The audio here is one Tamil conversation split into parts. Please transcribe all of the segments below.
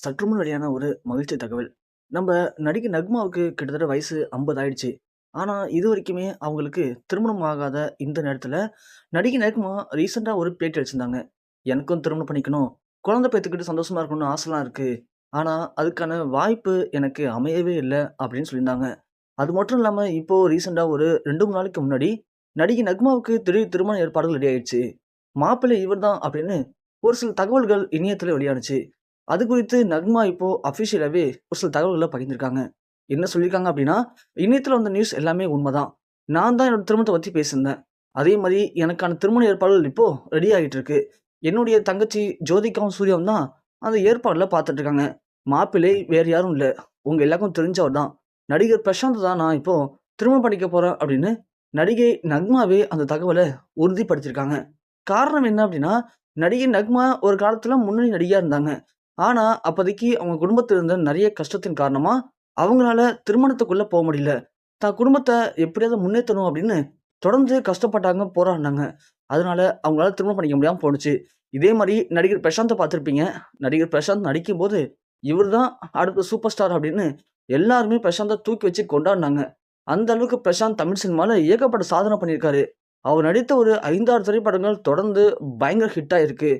சற்றுமுன் வெளியான ஒரு மகிழ்ச்சி தகவல். நம்ம நடிகை நக்மாவுக்கு கிட்டத்தட்ட வயசு 50 ஆயிடுச்சு. இது வரைக்குமே அவங்களுக்கு திருமணம் ஆகாத இந்த நேரத்தில் நடிகை நக்மா ரீசெண்டாக ஒரு பேட்டி அடிச்சிருந்தாங்க "எனக்கும் திருமணம் பண்ணிக்கணும். குழந்தை பேத்துக்கிட்டு சந்தோஷமாக இருக்கணும்னு ஆசைலாம் இருக்குது ஆனால் அதுக்கான வாய்ப்பு எனக்கு அமையவே இல்லை அப்படின்னு சொல்லியிருந்தாங்க. அது மட்டும் இல்லாமல் இப்போது ரீசெண்டாக ஒரு 2, 3 நாளைக்கு முன்னாடி, நடிகை நக்மாவுக்கு திடீர் திருமண ஏற்பாடுகள் ரெடி ஆயிடுச்சு. மாப்பிள்ளை இவர் தான் அப்படின்னு ஒரு சில தகவல்கள் இணையத்தில் வெளியானுச்சு. அது குறித்து நக்மா இப்போ அஃபிஷியலாகவே ஒரு சில தகவல்களை பகிர்ந்திருக்காங்க. என்ன சொல்லியிருக்காங்க அப்படின்னா, இணையத்தில் வந்த நியூஸ் எல்லாமே உண்மைதான் நான் தான் என்னோட திருமணத்தை பற்றி பேசியிருந்தேன். அதே மாதிரி எனக்கான திருமண ஏற்பாடுகள் இப்போது ரெடி ஆகிட்டு இருக்கு. என்னுடைய தங்கச்சி ஜோதிகாவும், சூர்யாவும் தான் அந்த ஏற்பாடில் பார்த்துட்டு இருக்காங்க. மாப்பிள்ளை வேறு யாரும் இல்லை உங்கள் எல்லாருக்கும் தெரிஞ்சவர் தான். நடிகர் பிரசாந்த் தான் நான் இப்போது திருமணம் பண்ணிக்க போகிறேன் அப்படின்னு நடிகை நக்மாவே அந்த தகவலை உறுதிப்படுத்தியிருக்காங்க. காரணம் என்ன அப்படின்னா, நடிகை நக்மா ஒரு காலத்தில் முன்னணி நடிகையாக இருந்தாங்க. ஆனால் அப்போதைக்கு அவங்க குடும்பத்தில் இருந்த நிறைய கஷ்டத்தின் காரணமாக அவங்களால திருமணத்துக்குள்ளே போக முடியல. தான் குடும்பத்தை எப்படியாவது முன்னேற்றணும் அப்படின்னு தொடர்ந்து கஷ்டப்பட்டாங்க, போராடினாங்க அதனால அவங்களால திருமணம் பண்ணிக்க முடியாமல் போணுச்சு. இதே மாதிரி நடிகர் பிரசாந்தை பார்த்துருப்பீங்க நடிகர் பிரசாந்த் நடிக்கும்போது, "இவர் தான் அடுத்த சூப்பர் ஸ்டார்." அப்படின்னு எல்லாருமே பிரசாந்தை தூக்கி வச்சு கொண்டாடினாங்க அந்த அளவுக்கு பிரசாந்த் தமிழ் சினிமாவில் ஏகப்பட்ட சாதனை பண்ணியிருக்காரு. அவர் நடித்த ஒரு 5, 6 திரைப்படங்கள் தொடர்ந்து பயங்கர ஹிட் ஆயிருக்கு.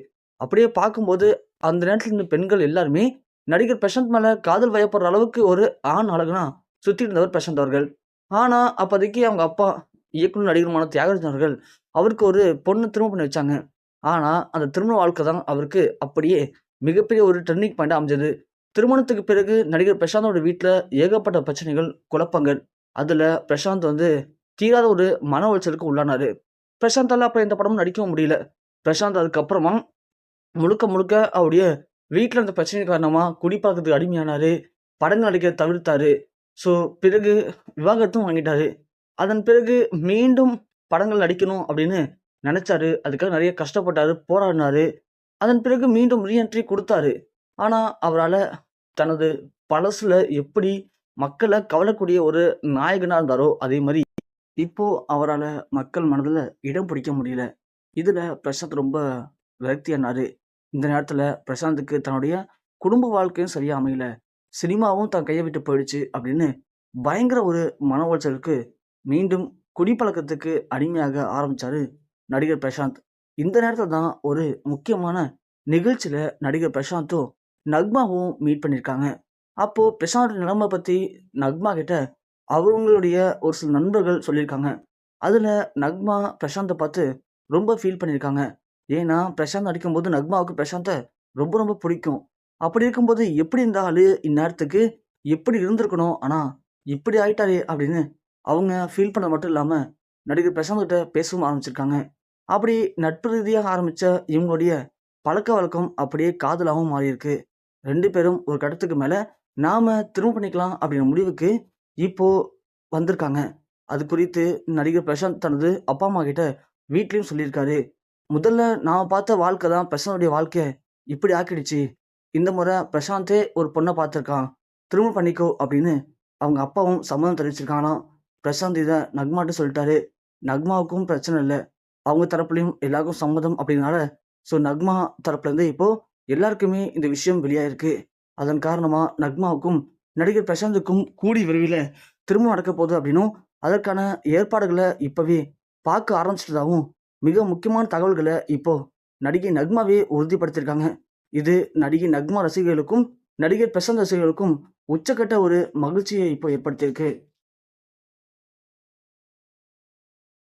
அப்படியே பார்க்கும்போது, அந்த நேரத்தில் இருந்த பெண்கள் எல்லாருமே நடிகர் பிரசாந்த் மேல காதல் வயப்படுற அளவுக்கு ஒரு ஆண் அழகுனா சுற்றி இருந்தவர் பிரசாந்த் அவர்கள். ஆனா, அப்போதைக்கு அவங்க அப்பா இயக்குனர், நடிகருமான தியாகராஜன் அவர்கள் அவருக்கு ஒரு பொண்ணு திருமணம் பண்ணி வச்சாங்க. ஆனா, அந்த திருமண வாழ்க்கை தான் அவருக்கு அப்படியே மிகப்பெரிய ஒரு டர்னிங் பாயிண்ட் அமைஞ்சது. திருமணத்துக்கு பிறகு நடிகர் பிரசாந்தோட வீட்டில் ஏகப்பட்ட பிரச்சனைகள், குழப்பங்கள். அதுல பிரசாந்த் வந்து தீராத ஒரு மன உளைச்சலுக்கு உள்ளானாரு. பிரசாந்தால அப்புறம் எந்த படமும் நடிக்கவும் முடியல. பிரசாந்த் அதுக்கப்புறமா முழுக்க முழுக்க அவருடைய வீட்டில் இருந்த பிரச்சனை காரணமாக குடிப்பாக்கிறதுக்கு அடிமையானார் படங்கள் அடிக்க தவிர்த்தாரு. ஸோ, பிறகு விவாகரத்தும் வாங்கிட்டாரு. அதன் பிறகு மீண்டும் படங்கள் நடிக்கணும் அப்படின்னு நினச்சாரு அதுக்காக நிறைய கஷ்டப்பட்டாரு, போராடினாரு. அதன் பிறகு மீண்டும் ரீஎன்ட்ரி கொடுத்தாரு ஆனால் அவரால் தனது பழசில் எப்படி மக்களை கவலக்கூடிய ஒரு நாயகனாக இருந்தாரோ, அதே மாதிரி இப்போது அவரால் மக்கள் மனதில் இடம் பிடிக்க முடியல. இதில் பிரசாத் ரொம்ப விரக்தியானார் இந்த நேரத்தில் பிரசாந்துக்கு தன்னுடைய குடும்ப வாழ்க்கையும் சரியாக அமையல. சினிமாவும் தன் கையை விட்டு போயிடுச்சு அப்படின்னு பயங்கர ஒரு மன உளைச்சலுக்கு மீண்டும் குடிப்பழக்கத்துக்கு அடிமையாக ஆரம்பிச்சாரு நடிகர் பிரசாந்த். இந்த நேரத்தில் தான் ஒரு முக்கியமான நிகழ்ச்சியில் நடிகர் பிரசாந்தும், நக்மாவும் மீட் பண்ணியிருக்காங்க. அப்போது பிரசாந்தோட நிலைமை பற்றி நக்மா கிட்ட அவங்களுடைய ஒரு சில நண்பர்கள் சொல்லியிருக்காங்க. அதில் நக்மா பிரசாந்தை பார்த்து ரொம்ப ஃபீல் பண்ணியிருக்காங்க. ஏன்னா, பிரசாந்த் நடிக்கும்போது நக்மாவுக்கு பிரசாந்தை ரொம்ப ரொம்ப பிடிக்கும். அப்படி இருக்கும்போது, "எப்படி இருந்தாலும் இந்நேரத்துக்கு எப்படி இருந்திருக்கணும். ஆனால் இப்படி ஆயிட்டாரே." அப்படின்னு அவங்க ஃபீல் பண்ண மட்டும் இல்லாமல் நடிகர் பிரசாந்த்கிட்ட பேசவும் ஆரம்பிச்சிருக்காங்க. அப்படி நட்பு ரீதியாக ஆரம்பித்த இவங்களுடைய பழக்க வழக்கம் அப்படியே காதலாகவும் மாறியிருக்கு. ரெண்டு பேரும் ஒரு கட்டத்துக்கு மேலே "நாம திரும்ப பண்ணிக்கலாம்." அப்படிங்கிற முடிவுக்கு இப்போ வந்திருக்காங்க. அது குறித்து நடிகர் பிரசாந்த் தனது அப்பா, அம்மா கிட்ட வீட்லேயும் சொல்லியிருக்காரு. "முதல்ல நான் பார்த்த வாழ்க்கை தான் பிரசாந்தோடைய வாழ்க்கை இப்படி ஆக்கிடுச்சு. இந்த முறை பிரசாந்தே ஒரு பொண்ணை பார்த்துருக்கான். திருமணம் பண்ணிக்கோ." அப்படின்னு அவங்க அப்பாவும் சம்மதம் தெரிவிச்சிருக்கானா பிரசாந்த் இதை நக்மாட்ட சொல்லிட்டாரு. நக்மாவுக்கும் பிரச்சனை இல்லை அவங்க தரப்புலையும் எல்லாருக்கும் சம்மதம் அப்படின்னால ஸோ நக்மா தரப்புலேருந்து இப்போ எல்லாருக்குமே இந்த விஷயம் வெளியாயிருக்கு. அதன் காரணமாக நக்மாவுக்கும், நடிகர் பிரசாந்துக்கும் கூடி விரைவில் திரும்ப நடக்கப் போகுது அப்படின்னும், அதற்கான ஏற்பாடுகளை இப்போவே பார்க்க ஆரம்பிச்சிட்டதாகவும் மிக முக்கியமான தகவல்களை இப்போ நடிகை நக்மாவே உறுதிப்படுத்தியிருக்காங்க. இது நடிகை நக்மா ரசிகர்களுக்கும், நடிகர் பிரசாந்த் ரசிகர்களுக்கும் உச்சக்கட்ட ஒரு மகிழ்ச்சியை இப்போ ஏற்படுத்தியிருக்கு.